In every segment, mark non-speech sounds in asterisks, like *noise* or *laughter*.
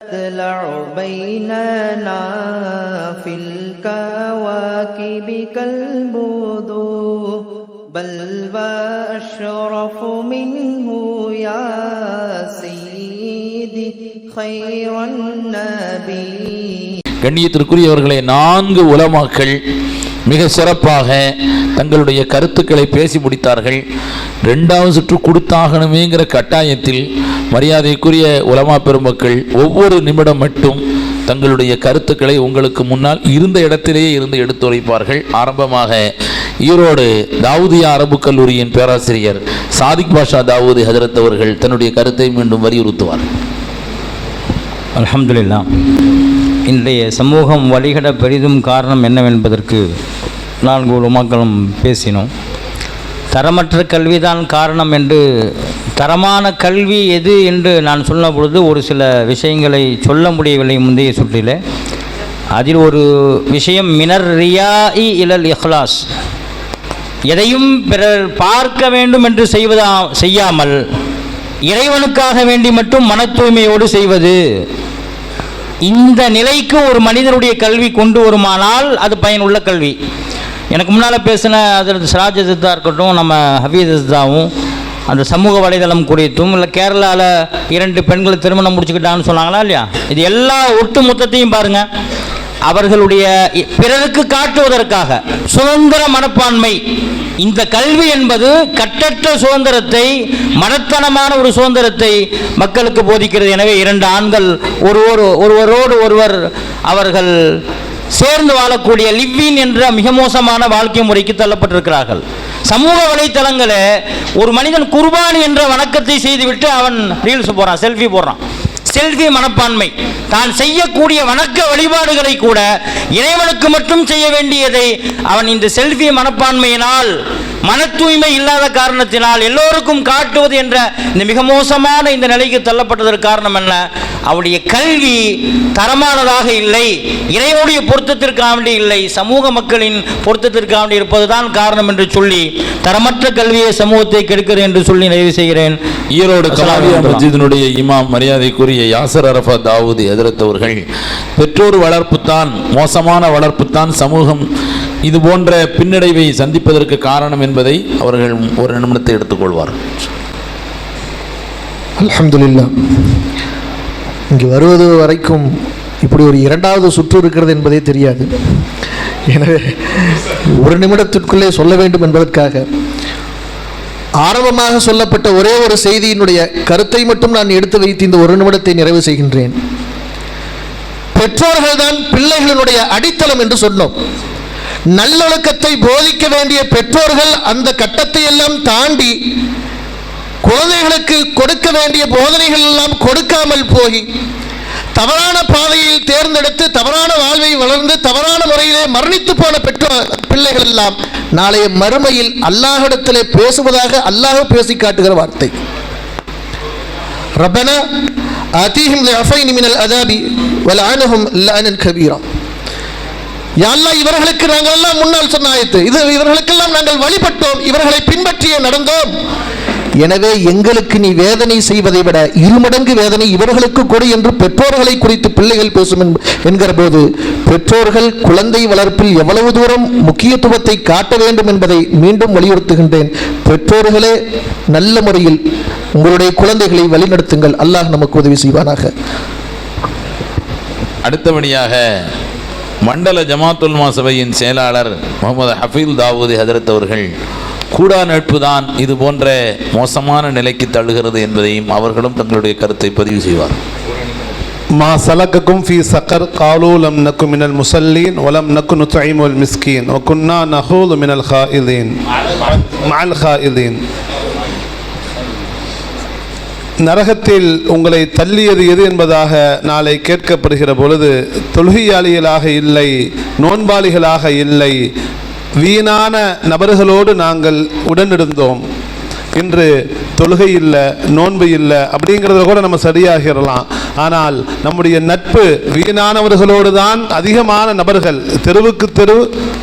تطلع بيننا في الكواكب كالبدو بل وأشرف منه يا سيدي خير النبي கண்ணியத்திற்குரியவர்களே நான்கு உலமாக்கள் மிக சிறப்பாக தங்களுடைய கருத்துக்களை பேசி முடித்தார்கள். ரெண்டாவது சுற்று கொடுத்தாகணுமேங்கிற கட்டாயத்தில் மரியாதைக்குரிய உலமா பெருமக்கள் ஒவ்வொரு நிமிடம் மட்டும் தங்களுடைய கருத்துக்களை உங்களுக்கு முன்னால் இருந்த இடத்திலேயே இருந்து எடுத்துரைப்பார்கள் ஆரம்பமாக ஈரோடு தாவூதியா அரபு கல்லூரியின் பேராசிரியர் சாதிக் பாஷா தாவூதி ஹதரத் அவர்கள் தன்னுடைய கருத்தை மீண்டும் வலியுறுத்துவார். அல்ஹம்துலில்லாஹ். இன்றைய சமூகம் வழிகட பெரிதும் காரணம் என்னவென்பதற்கு நான்கு உலமாக்களும் பேசினோம். தரமற்ற கல்விதான் காரணம் என்று தரமான கல்வி எது என்று நான் சொன்ன பொழுது ஒரு சில விஷயங்களை சொல்ல முடியவில்லை முந்தைய சுற்றில். அதில் ஒரு விஷயம் மினர் ரியா இ இலல் இஹ்லாஸ். எதையும் பிறர் பார்க்க வேண்டும் என்று செய்வதா செய்யாமல் இறைவனுக்காக வேண்டி மட்டும் மன தூய்மையோடு செய்வது. இந்த நிலைக்கு ஒரு மனிதனுடைய கல்வி கொண்டு வருமானால் அது பயனுள்ள கல்வி. எனக்கு முன்னால் பேசின அதில் சிராஜ் சித்தா இருக்கட்டும் நம்ம ஹபீஸ் சித்தாவும் அந்த சமூக வலைதளம் குறித்தும் இல்லை கேரளாவில் இரண்டு பெண்கள் திருமணம் முடிச்சுக்கிட்டான்னு சொன்னாங்களா இல்லையா? இது எல்லா ஒட்டு மொத்தத்தையும் பாருங்கள் அவர்களுடைய பிறருக்கு காட்டுவதற்காக சுதந்திர மனப்பான்மை. இந்த கல்வி என்பது கட்டற்ற சுதந்திரத்தை மனத்தனமான ஒரு சுதந்திரத்தை மக்களுக்கு போதிக்கிறது. எனவே இரண்டு ஆண்கள் ஒருவர் ஒருவரோடு ஒருவர் அவர்கள் சேர்ந்து வாழக்கூடிய லிவ்வின் என்ற மிக மோசமான வாழ்க்கை முறைக்கு தள்ளப்பட்டிருக்கிறார்கள். சமூக வலைத்தளங்களே ஒரு மனிதன் குர்பானி என்ற வணக்கத்தை செய்துவிட்டு அவன் ரீல்ஸ் போடுறான் செல்ஃபி போடுறான். செல்வி மனப்பான்மை. தான் செய்யக்கூடிய வணக்க வழிபாடுகளை கூட இறைவனுக்கு மட்டும் செய்ய வேண்டியதை அவன் இந்த செல்வி மனப்பான்மையினால் மன தூய்மை இல்லாத காரணத்தினால் எல்லோருக்கும் காட்டுவது என்ற இந்த மிக மோசமான இந்த நிலைக்கு தள்ளப்பட்டதற்கு காரணம் என்ன? அவருடைய கல்வி தரமானதாக இல்லை. இறைவனுடைய பொருத்தத்திற்காக வேண்டி இல்லை. சமூக மக்களின் பொருத்தத்திற்காக வேண்டி இருப்பதுதான் காரணம் என்று சொல்லி தரமற்ற கல்வியை சமூகத்தை கெடுக்கிறது என்று சொல்லி நிறைவு செய்கிறேன். ஈரோடு கலாவியா. மஸ்ஜிதினுடைய இமாம் மரியாதைக்குரிய யாசர் அரஃபா தாவூதி ஹஜரத் அவர்கள் பெற்றோர் வளர்ப்புத்தான் மோசமான வளர்ப்புத்தான் சமூகம் இது போன்ற பின்னடைவை சந்திப்பதற்கு காரணம் என்பதை அவர்கள் ஒரு நிமிடத்தை எடுத்துக்கொள்வார் அலமதுல்லா இங்கு வருவது வரைக்கும் இப்படி ஒரு இரண்டாவது சுற்று இருக்கிறது என்பதே தெரியாது. எனவே ஒரு நிமிடத்திற்குள்ளே சொல்ல வேண்டும் என்பதற்காக ஆரம்பமாக சொல்லப்பட்ட ஒரே ஒரு செய்தியினுடைய கருத்தை மட்டும் நான் எடுத்து வைத்து இந்த ஒரு நிமிடத்தை நிறைவு செய்கின்றேன். பெற்றோர்கள் தான் பிள்ளைகளினுடைய அடித்தளம் என்று சொன்னோம். நல்லொழுக்கத்தை போதிக்க வேண்டிய பெற்றோர்கள் அந்த கட்டத்தை எல்லாம் தாண்டி குழந்தைகளுக்கு கொடுக்க வேண்டிய போதனைகள் எல்லாம் கொடுக்காமல் போய் தவறான பாதையில் தேர்ந்தெடுத்து தவறான வாழ்வை வளர்ந்து தவறான முறையிலே மரணித்து போன பெற்றோர் பிள்ளைகள் எல்லாம் நாளைய மறுமையில் அல்லாஹிடத்திலே பேசுவதாக அல்லாஹ் பேசி காட்டுகிற வார்த்தை. ரப்பனா ஆதீஹிம் லிஅஃபைனி அதாபி வலஅனஹும் லஅனன் கபீரா. யா இவர்களுக்கு நாங்கள் எல்லாம் முன்னால் சொன்ன ஆயத்து. இது இவர்களுக்கெல்லாம் நாங்கள் வழிபட்டோம். இவர்களை பின்பற்றியே நடந்தோம். எனவே எங்களுக்கு நீ வேதனை செய்வதை விட இருமடங்கு வேதனை இவர்களுக்கு கொடு என்று பெற்றோர்களை குறித்து பிள்ளைகள் பேசும் என்கிற போது பெற்றோர்கள் குழந்தை வளர்ப்பில் எவ்வளவு தூரம் முக்கியத்துவத்தை காட்ட வேண்டும் என்பதை மீண்டும் வலியுறுத்துகின்றேன். பெற்றோர்களே நல்ல முறையில் உங்களுடைய குழந்தைகளை வழிநடத்துங்கள். அல்லாஹ் நமக்கு உதவி செய்வானாக. அடுத்தபடியாக மண்டல ஜமாத்துல்மா சபையின் செயலாளர் முகமது ஹஃபீல் தாவூதி ஹதரத் அவர்கள் கூடா நட்பு தான் இது போன்ற மோசமான நிலைக்கு தள்ளுகிறது என்பதையும் அவர்களும் தங்களுடைய கருத்தை பதிவு செய்வார். மா சலக்கக்கும் ஃபி சக்கர் காலூலம் நக்கு மினல் முசல்லீன் ஒலம் நக்கு நுத்தைமுல் மிஸ்கீன் குன்னா நஹூலு மினல் ஹா இதீன் மல் ஹா இதீன் நரகத்தில் உங்களை தள்ளியது எது என்பதாக நாளை கேட்கப்படுகிற பொழுது தொழுகையாளிகளாக இல்லை நோன்பாளிகளாக இல்லை வீணான நபர்களோடு நாங்கள் உடனிருந்தோம். இன்று தொழுகை இல்லை நோன்பு இல்லை அப்படிங்கிறத கூட நம்ம சரியாகிடலாம். ஆனால் நம்முடைய நட்பு வீணானவர்களோடு தான் அதிகமான நபர்கள். தெருவுக்கு தெரு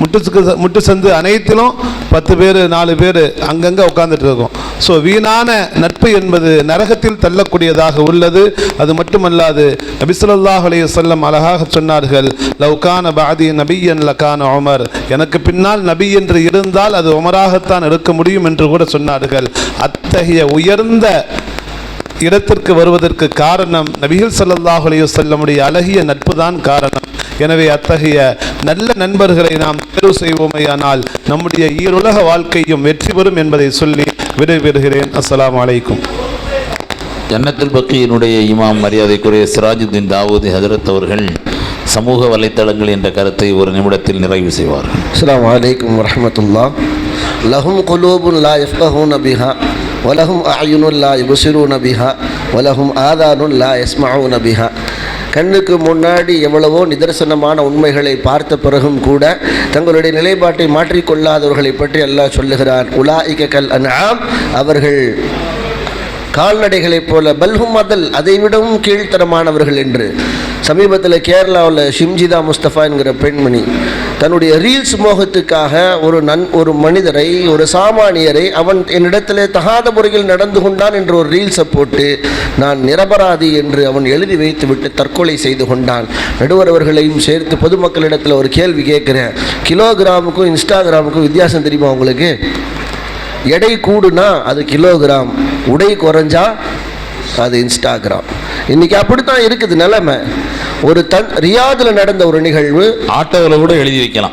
முட்டு முட்டு சந்து அனைத்திலும் பத்து பேர் நாலு பேர் அங்கங்கே உட்காந்துட்டு இருக்கோம். ஸோ வீணான நட்பு என்பது நரகத்தில் தள்ளக்கூடியதாக உள்ளது. அது மட்டுமல்லாது நபிசுல்லாஹ் அலைய வஸல்லம் அழகாக சொன்னார்கள் லவ்கான பாதி நபியன் லக்கான உமர். எனக்கு பின்னால் நபி என்று இருந்தால் அது உமராகத்தான் இருக்க முடியும் என்று கூட சொன்னார்கள். அத்தகைய உயர்ந்த இடத்திற்கு வருவதற்கு காரணம் நபிகள் சல்லாஹ் அலையுசல்லமுடைய அழகிய நட்பு தான் காரணம். எனவே அத்தகைய நல்ல நண்பர்களை நாம் தேர்வு செய்வோமையானால் நம்முடைய ஈருலக வாழ்க்கையும் வெற்றி பெறும் என்பதை சொல்லி விடைபெறுகிறேன். அஸ்லாம் வலைக்கும் ஜன்னத்துல் பக்கியினுடைய இமாம் மரியாதைக்குரிய சிராஜுத்தீன் தாவூதி ஹதரத் அவர்கள் சமூக வலைத்தளங்கள் என்ற கருத்தை ஒரு நிமிடத்தில் நிறைவு செய்வார் அஸ்லாம் வலைக்கம் வரமத்துல்லா லஹும் குலூபுல்லா எஃப்கஹூ நபிஹா வலஹும் ஆயுனுல்லா இபுசிரு நபிஹா வலஹும் ஆதானுல்லா எஸ்மஹூ நபிஹா கண்ணுக்கு முன்னாடி எவ்வளவோ நிதர்சனமான உண்மைகளை பார்த்த பிறகும் கூட தங்களுடைய நிலைப்பாட்டை மாற்றிக்கொள்ளாதவர்களை பற்றி அல்லாஹ் சொல்லுகிறான். உலா இக்க கல் அன்ஆம். அவர்கள் கால்நடைகளைப் போல பல்ஹும் அதல் அதைவிடவும் கீழ்த்தரமானவர்கள் என்று. சமீபத்தில் கேரளாவில் ஷிம்ஜிதா முஸ்தபா என்கிற பெண்மணி தன்னுடைய ரீல்ஸ் மோகத்துக்காக ஒரு நன் ஒரு மனிதரை ஒரு சாமானியரை அவன் என்னிடத்திலே தகாத முறையில் நடந்து கொண்டான் என்று ஒரு ரீல்ஸை போட்டு நான் நிரபராதி என்று அவன் எழுதி வைத்துவிட்டு தற்கொலை செய்து கொண்டான். நடுவர் அவர்களையும் சேர்த்து பொதுமக்களிடத்தில் ஒரு கேள்வி கேட்குறேன். கிலோகிராமுக்கும் இன்ஸ்டாகிராமுக்கும் வித்தியாசம் தெரியுமா உங்களுக்கு? எடை கூடுனா அது கிலோகிராம் உடை குறைஞ்சா அது இன்ஸ்டாகிராம். இன்னைக்கு அப்படித்தான் இருக்குது நிலைமை. ஒரு தன் ரியாதில் நடந்த ஒரு நிகழ்வு. ஆட்டோவில் கூட எழுதி வைக்கலாம்.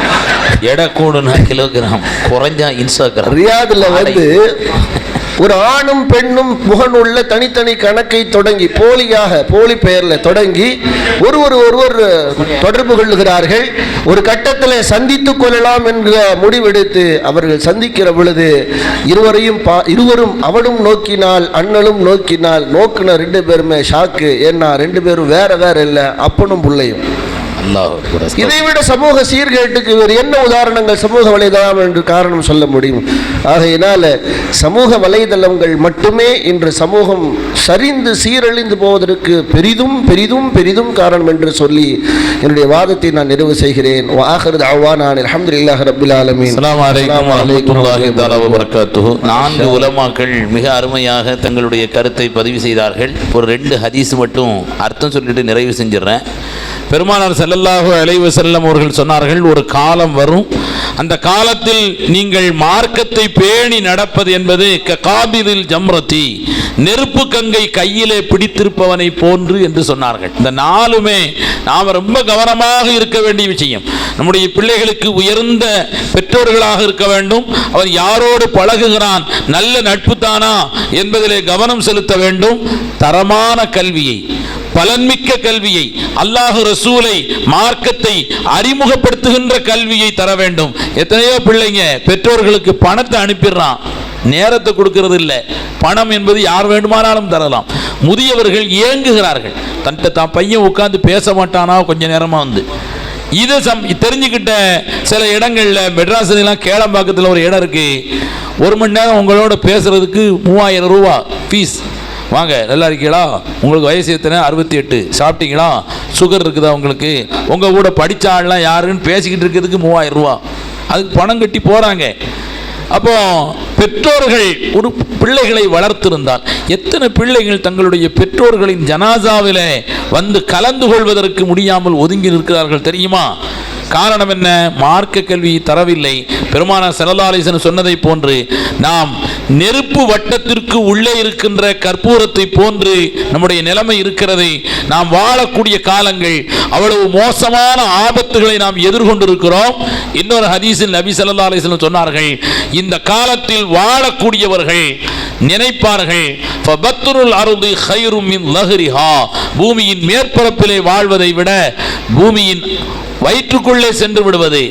*laughs* எடை கூடுனா கிலோகிராம் குறைஞ்சா இன்ஸ்டாகிராம். ரியாதில் வந்து ஒரு ஆணும் பெண்ணும் முகனுள்ள தனித்தனி கணக்கை தொடங்கி போலியாக போலி பெயரில் தொடங்கி ஒருவர் ஒருவர் தொடர்பு கொள்ளுகிறார்கள். ஒரு கட்டத்தில் சந்தித்துக் கொள்ளலாம் என்ற முடிவெடுத்து அவர்கள் சந்திக்கிற பொழுது இருவரையும் பா இருவரும் அவனும் நோக்கினால் அண்ணனும் நோக்கினால் நோக்கின ரெண்டு பேருமே ஷாக்கு ஏன்னா ரெண்டு பேரும் வேற வேற இல்லை அப்பனும் பிள்ளையும். அல்லாஹ் இதை விட சமூக சீர்கேட்டுக்கு வேறு என்ன உதாரணங்கள் சமூக வலைதளம் என்று காரணம் சொல்ல முடியும்? ஆகையினால சமூக வலைதளங்கள் மட்டுமே இன்று சமூகம் சரிந்து சீரழிந்து போவதற்கு பெரிதும் பெரிதும் பெரிதும் காரணம் என்று சொல்லி என்னுடைய வாதத்தை நான் நிறைவு செய்கிறேன். வாஹர் அவ்வானான் அல்ஹம்துலில்லாஹி ரப்பில் ஆலமீன். அஸ்ஸலாமு அலைக்கும் அஸ்ஸலாமு அலைக்கும் வரஹ்மத்துல்லாஹி தஆலா வபரகாத்துஹு. நான்கு உலமாக்கள் மிக அருமையாக தங்களுடைய கருத்தை பதிவு செய்தார்கள். ஒரு ரெண்டு ஹதீஸ் மட்டும் அர்த்தம் சொல்லிட்டு நிறைவு செஞ்சிடுறேன். பெருமானார் செல்லல்லாக அலைவு செல்லம் அவர்கள் சொன்னார்கள் ஒரு காலம் வரும். அந்த காலத்தில் நீங்கள் மார்க்கத்தை பேணி நடப்பது என்பது காபிதில் ஜம்ரதி நெருப்பு கங்கை கையிலே பிடித்திருப்பவனை போன்று என்று சொன்னார்கள். இந்த நாலுமே நாம் ரொம்ப கவனமாக இருக்க வேண்டிய விஷயம். நம்முடைய பிள்ளைகளுக்கு உயர்ந்த பெற்றோர்களாக இருக்க வேண்டும். அவர் யாரோடு பழகுகிறான் நல்ல நட்பு தானா என்பதிலே கவனம் செலுத்த வேண்டும். தரமான கல்வியை பலன்மிக்க கல்வியை அல்லாஹ் ரசூலை மார்க்கத்தை அறிமுகப்படுத்துகின்ற கல்வியை தர வேண்டும். எத்தனையோ பிள்ளைங்க பெற்றோர்களுக்கு பணத்தை அனுப்பிடுறான். நேரத்தை கொடுக்கறது இல்லை. பணம் என்பது யார் வேண்டுமானாலும் தரலாம். முதியவர்கள் ஏங்குகிறார்கள் தன்ட்ட தான் பையன் உட்காந்து பேச மாட்டானா? கொஞ்ச நேரமா வந்து. இதை சம் தெரிஞ்சுக்கிட்ட சில இடங்களில் மெட்ராஸ்லாம் கேளம்பாக்கத்தில் ஒரு இடம் இருக்கு. ஒரு மணி நேரம் உங்களோட பேசுறதுக்கு மூவாயிரம் ரூபா ஃபீஸ் வாங்க நல்லா இருக்கீங்களா? உங்களுக்கு வயசு எத்தனை? அறுபத்தி எட்டு. சாப்பிட்டீங்களா? சுகர் இருக்குதா உங்களுக்கு? உங்கள் கூட படித்த ஆள்லாம் யாருன்னு பேசிக்கிட்டு இருக்கிறதுக்கு மூவாயிரம் ரூபா. அதுக்கு பணம் கட்டி போகிறாங்க அப்போ பெற்றோர்கள் ஒரு பிள்ளைகளை வளர்த்திருந்தால் எத்தனை பிள்ளைகள் தங்களுடைய பெற்றோர்களின் ஜனாசாவில் வந்து கலந்து கொள்வதற்கு முடியாமல் ஒதுங்கி நிற்கிறார்கள் தெரியுமா? காரணம் என்ன? மார்க்க கல்வி தரவில்லை. பெருமான செலலாலிசன் சொன்னதை போன்று நாம் நெருப்பு வட்டத்திற்கு உள்ளே இருக்கின்ற கற்பூரத்தை போன்று நம்முடைய நிலைமை இருக்கிறது நாம் வாழக்கூடிய காலங்கள் அவ்வளவு மோசமான ஆபத்துகளை நாம் எதிர்கொண்டிருக்கிறோம். இன்னொரு ஹதீஸில் நபி சல்லா அலிஸ்லம் சொன்னார்கள் இந்த காலத்தில் வாழக்கூடியவர்கள் நினைப்பார்கள் ஃபபத்ருல் அருதி கைரும் மின் லஹ்ரிஹா. பூமியின் மேற்பரப்பிலே வாழ்வதை விட பூமியின் வயிற்றுக்குள்ளே சென்று விடுவது.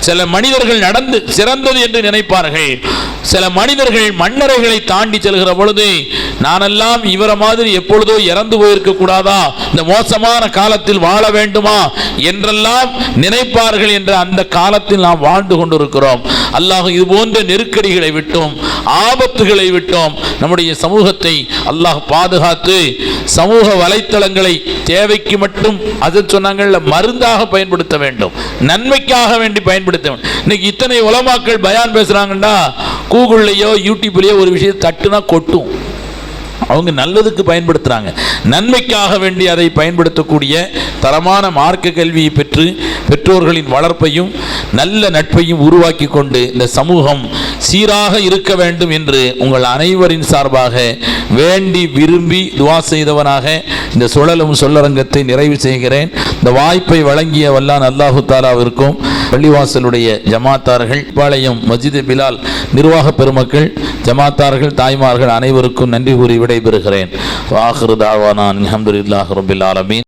சில மனிதர்கள் நடந்து சிறந்தது என்று நினைப்பார்கள். சில மனிதர்கள் மண்ணறைகளை தாண்டி செல்கிற பொழுது நானெல்லாம் இவரை மாதிரி எப்பொழுதோ இறந்து போயிருக்க கூடாதா? இந்த மோசமான காலத்தில் வாழ வேண்டுமா? என்றெல்லாம் நினைப்பார்கள் என்ற அந்த காலத்தில் நாம் வாழ்ந்து கொண்டிருக்கிறோம். அல்லாஹ் இது போன்ற நெருக்கடிகளை விட்டோம் ஆபத்துகளை விட்டோம் நம்முடைய சமூகத்தை அல்லாஹ் பாதுகாத்து சமூக வலைத்தளங்களை தேவைக்கு மட்டும் அது சொன்னாங்கல்ல மருந்தாக பயன்படுத்த வேண்டும். நன்மைக்காக வேண்டி பயன்படுத்த வேண்டும். இன்னைக்கு இத்தனை உலமாக்கள் பயான் பேசுறாங்கன்னா கூகுள்லையோ யூடியூப்லேயோ ஒரு விஷயத்தை தட்டுனா கொட்டும். அவங்க நல்லதுக்கு பயன்படுத்துகிறாங்க நன்மைக்காக வேண்டி அதை பயன்படுத்தக்கூடிய தரமான மார்க்க கல்வியை பெற்று பெற்றோர்களின் வளர்ப்பையும் நல்ல நட்பையும் உருவாக்கி கொண்டு இந்த சமூகம் சீராக இருக்க வேண்டும் என்று உங்கள் அனைவரின் சார்பாக வேண்டி விரும்பி துவா செய்தவனாக இந்த சுழலும் சொல்லரங்கத்தை நிறைவு செய்கிறேன். இந்த வாய்ப்பை வழங்கிய வல்லான் அல்லாஹு தாலாவிற்கும் பள்ளிவாசலுடைய ஜமாத்தார்கள் பாளையம் மஜித் பிலால் நிர்வாக பெருமக்கள் ஜமாத்தார்கள் தாய்மார்கள் அனைவருக்கும் நன்றி கூறி விடைபெறுகிறேன். வாஹிரு தாவானான் அல்ஹம்துலில்லாஹி ரபில் ஆலமீன்.